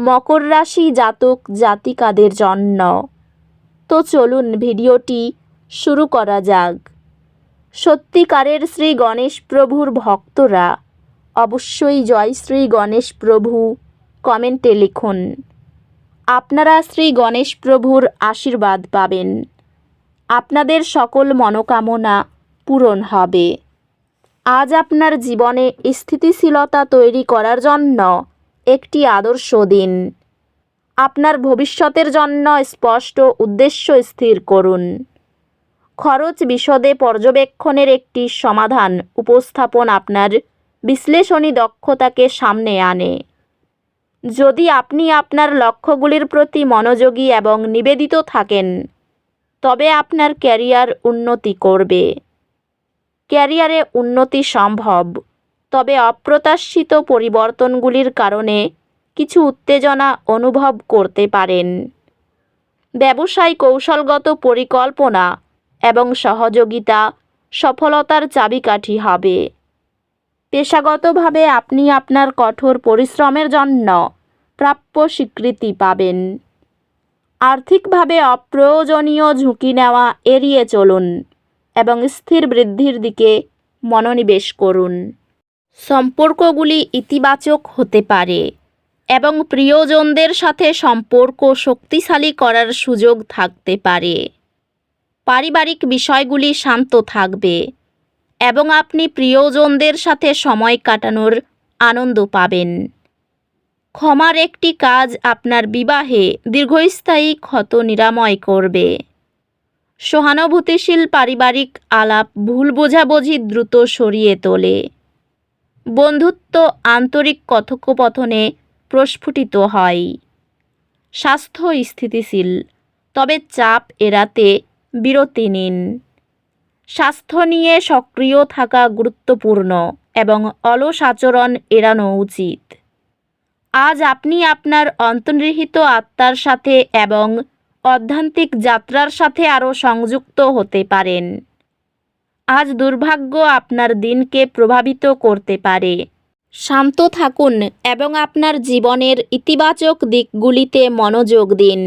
মকর রাশি জাতক জাতিকাদের জন্য। তো চলুন ভিডিওটি শুরু করা যাক। সত্যিকারের শ্রী গণেশ প্রভুর ভক্তরা অবশ্যই জয় শ্রী গণেশ প্রভু কমেন্টে লিখুন। আপনারা শ্রী গণেশ প্রভুর আশীর্বাদ পাবেন। আপনাদের সকল মনোকামনা পূরণ হবে। আজ আপনার জীবনে স্থিতিশীলতা তৈরি করার জন্য একটি আদর্শ দিন। আপনার ভবিষ্যতের জন্য স্পষ্ট উদ্দেশ্য স্থির করুন। খরচ বিশদে পর্যবেক্ষণের একটি সমাধান উপস্থাপন আপনার বিশ্লেষণী দক্ষতাকে সামনে আনে। যদি আপনি আপনার লক্ষ্যগুলির প্রতি মনোযোগী এবং নিবেদিত থাকেন, তবে আপনার ক্যারিয়ার উন্নতি করবে। ক্যারিয়ারে উন্নতি সম্ভব। তবে অপ্রত্যাশিত পরিবর্তনগুলির কারণে কিছু উত্তেজনা অনুভব করতে পারেন। ব্যবসায় কৌশলগত পরিকল্পনা এবং সহযোগিতা সফলতার চাবিকাঠি হবে। পেশাগতভাবে আপনি আপনার কঠোর পরিশ্রমের জন্য প্রাপ্য স্বীকৃতি পাবেন। আর্থিকভাবে অপ্রয়োজনীয় ঝুঁকি নেওয়া এড়িয়ে চলুন এবং স্থির বৃদ্ধির দিকে মনোনিবেশ করুন। সম্পর্কগুলি ইতিবাচক হতে পারে এবং প্রিয়জনদের সাথে সম্পর্ক শক্তিশালী করার সুযোগ থাকতে পারে। পারিবারিক বিষয়গুলি শান্ত থাকবে এবং আপনি প্রিয়জনদের সাথে সময় কাটানোর আনন্দ পাবেন। ক্ষমার একটি কাজ আপনার বিবাহে দীর্ঘস্থায়ী ক্ষত নিরাময় করবে। সহানুভূতিশীল পারিবারিক আলাপ ভুল বোঝাবুঝি দ্রুত সরিয়ে তোলে। বন্ধুত্ব আন্তরিক কথোপকথনে প্রস্ফুটিত হয়। স্বাস্থ্য স্থিতিশীল, তবে চাপ এড়াতে বিরতি নিন। স্বাস্থ্য নিয়ে সক্রিয় থাকা গুরুত্বপূর্ণ এবং অলস আচরণ এড়ানো উচিত। আজ আপনি আপনার অন্তর্নিহিত আত্মার সাথে এবং অধ্যান্তিক যাত্রার সাথে আরও সংযুক্ত হতে পারেন। আজ দুর্ভাগ্য আপনার দিনকে প্রভাবিত করতে পারে। শান্ত থাকুন এবং আপনার জীবনের ইতিবাচক দিকগুলিতে মনোযোগ দিন।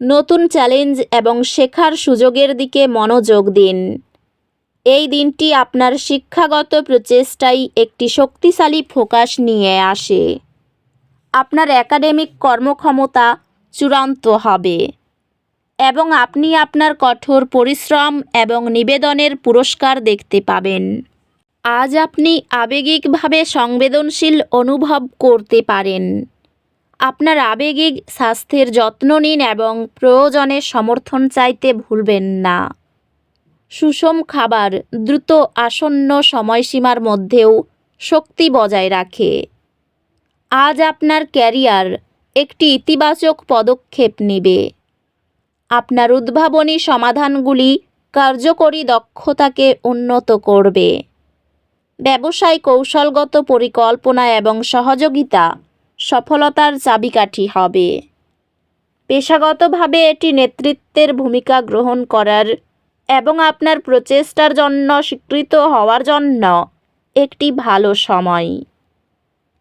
নতুন চ্যালেঞ্জ এবং শেখার সুযোগের দিকে মনোযোগ দিন। এই দিনটি আপনার শিক্ষাগত প্রচেষ্টায় একটি শক্তিশালী ফোকাস নিয়ে আসে। আপনার একাডেমিক কর্মক্ষমতা চূড়ান্ত হবে। এবং আপনি আপনার কঠোর পরিশ্রম এবং নিবেদনের পুরস্কার দেখতে পাবেন। আজ আপনি আবেগিকভাবে সংবেদনশীল অনুভব করতে পারেন। আপনার আবেগিক স্বাস্থ্যের যত্ন নিন এবং প্রয়োজনে সমর্থন চাইতে ভুলবেন না। সুষম খাবার দ্রুত আসন্ন সময়সীমার মধ্যেও শক্তি বজায় রাখে। আজ আপনার ক্যারিয়ার একটি ইতিবাচক পদক্ষেপ নেবে। আপনার উদ্ভাবনী সমাধানগুলি কার্যকরী দক্ষতাকে উন্নত করবে। ব্যবসায় কৌশলগত পরিকল্পনা এবং সহযোগিতা সফলতার চাবিকাঠি হবে। পেশাগতভাবে এটি নেতৃত্বের ভূমিকা গ্রহণ করার এবং আপনার প্রচেষ্টার জন্য স্বীকৃত হওয়ার জন্য একটি ভালো সময়।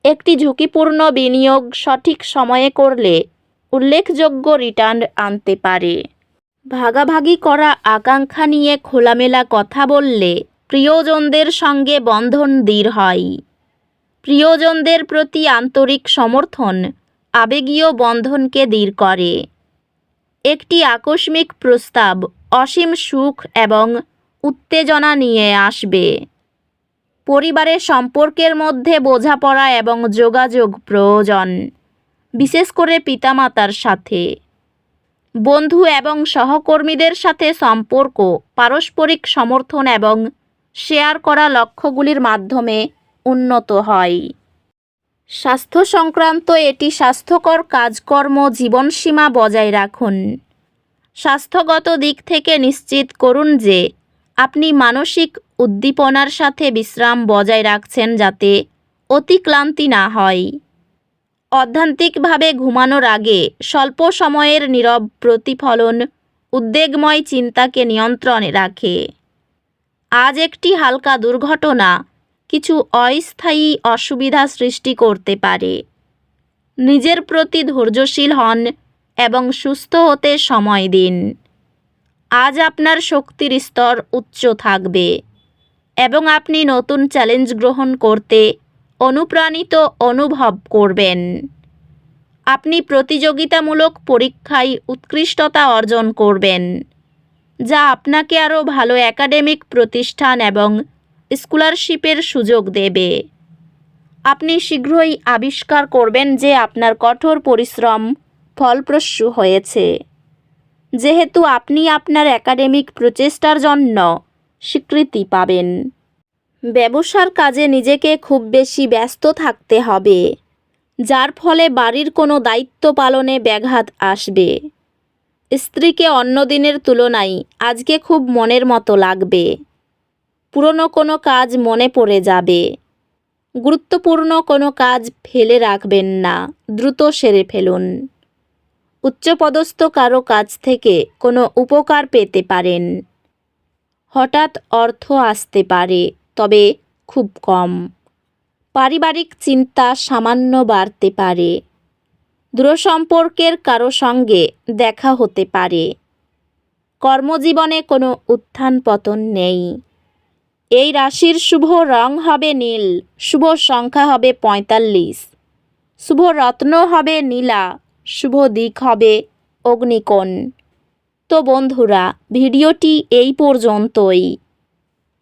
একটি ঝুঁকিপূর্ণ বিনিয়োগ সঠিক সময়ে করলে উল্লেখযোগ্য রিটার্ন আনতে পারে। ভাগাভাগি করা আকাঙ্ক্ষা নিয়ে খোলামেলা কথা বললে প্রিয়জনদের সঙ্গে বন্ধন দৃঢ় হয়। প্রিয়জনদের প্রতি আন্তরিক সমর্থন আবেগীয় বন্ধনকে দৃঢ় করে। একটি আকস্মিক প্রস্তাব অসীম সুখ এবং উত্তেজনা নিয়ে আসবে। পরিবারের সম্পর্কের মধ্যে বোঝাপড়া এবং যোগাযোগ প্রয়োজন। বিশেষ করে পিতামাতার সাথে। বন্ধু এবং সহকর্মীদের সাথে সম্পর্ক, পারস্পরিক সমর্থন এবং শেয়ার করা লক্ষ্যগুলির মাধ্যমে উন্নত হয়। স্বাস্থ্য সংক্রান্ত এটি স্বাস্থ্যকর কাজকর্ম জীবনসীমা বজায় রাখুন। স্বাস্থ্যগত দিক থেকে নিশ্চিত করুন যে আপনি মানসিক উদ্দীপনার সাথে বিশ্রাম বজায় রাখছেন যাতে অতিক্লান্তি না হয়। অধ্যান্তিকভাবে ঘুমানোর আগে স্বল্প সময়ের নীরব প্রতিফলন, উদ্বেগময় চিন্তাকে নিয়ন্ত্রণে রাখে। আজ একটি হালকা দুর্ঘটনা কিছু অস্থায়ী অসুবিধা সৃষ্টি করতে পারে। নিজের প্রতি ধৈর্যশীল হন এবং সুস্থ হতে সময় দিন। আজ আপনার শক্তির স্তর উচ্চ থাকবে এবং আপনি নতুন চ্যালেঞ্জ গ্রহণ করতে অনুপ্রাণিত অনুভব করবেন। আপনি প্রতিযোগিতামূলক পরীক্ষায় উৎকৃষ্টতা অর্জন করবেন, যা আপনাকে আরও ভালো একাডেমিক প্রতিষ্ঠান এবং স্কলারশিপের সুযোগ দেবে। আপনি শীঘ্রই আবিষ্কার করবেন যে আপনার কঠোর পরিশ্রম ফলপ্রসূ হয়েছে। যেহেতু আপনি আপনার একাডেমিক প্রচেষ্টার জন্য স্বীকৃতি পাবেন। ব্যবসার কাজে নিজেকে খুব বেশি ব্যস্ত থাকতে হবে, যার ফলে বাড়ির কোনো দায়িত্ব পালনে ব্যাঘাত আসবে। স্ত্রীকে অন্য দিনের তুলনায় আজকে খুব মনের মতো লাগবে। পুরনো কোনো কাজ মনে পড়ে যাবে। গুরুত্বপূর্ণ কোনো কাজ ফেলে রাখবেন না, দ্রুত সেরে ফেলুন। উচ্চপদস্থ কারও কাছ থেকে কোনো উপকার পেতে পারেন। হঠাৎ অর্থ আসতে পারে তবে খুব কম। পারিবারিক চিন্তা সামান্য বাড়তে পারে। দূরসম্পর্কের কারও সঙ্গে দেখা হতে পারে। কর্মজীবনে কোনো উত্থান পতন নেই। এই রাশির শুভ রং হবে নীল, শুভ সংখ্যা হবে পঁয়তাল্লিশ, শুভ রত্ন হবে নীলা, শুভ দিক হবে অগ্নিকোণ। তো বন্ধুরা, ভিডিওটি এই পর্যন্তই।